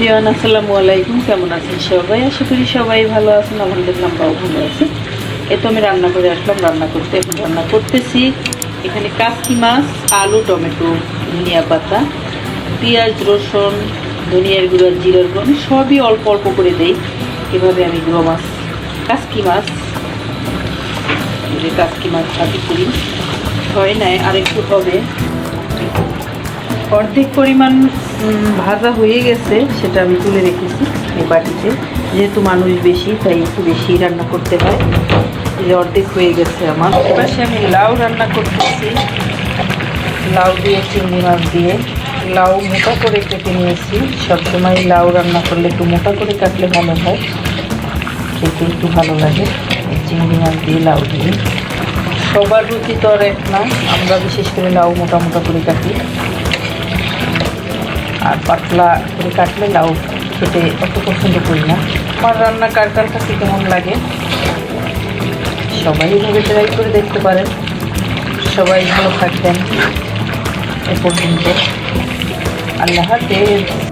Everyone, আসসালামু আলাইকুম। কেমন আছেন সবাই? আশা করি সবাই ভালো আছেন, আলহামদুলিল্লাহ আমরাও ভালো আছি। এ তো আমি রান্না করে আসলাম, রান্না করতে, এখন রান্না করতেছি। এখানে কাসকি মাছ, আলু, টমেটো, ধনিয়া পাতা, পেঁয়াজ, রসুন, ধনিয়ার গুঁড়ো, জিরার গুঁড়ো সবই অল্প অল্প করে দেই। এভাবে আমি গুঁড়ো মাছ, কাসকি মাছ কাসকি মাছ ভাজি করি। হয় নাই, আরেকটু হবে। অর্ধেক পরিমাণ ভাজা হয়ে গেছে, সেটা আমি তুলে রেখেছি এই বাটিতে। যেহেতু মানুষ বেশি, তাই একটু বেশি রান্না করতে হয়। এই অর্ধেক হয়ে গেছে আমার। এপাশে আমি লাউ রান্না করতেছি। লাউ দিয়ে, চিংড়ি মাছ দিয়ে। লাউ মোটা করে কেটে নিয়েছি। সবসময় লাউ রান্না করলে একটু মোটা করে কাটলে ভালো হয়। খেতে একটু ভালো লাগে। চিংড়ি মাছ দিয়ে, লাউ দিয়ে। সবার রুচি তো আর এক না। আমরা বিশেষ করে লাউ মোটা মোটা করে কাটি। আর পাতলা করে কাটলে লাউ খেতে অত পছন্দ করি না। আমার রান্না কার কার কাছে কেমন লাগে? সবাই এভাবে ট্রাই করে দেখতে পারেন। সবাই ভালো থাকবেন। এ পর্যন্ত। আল্লাহ হাফেজ।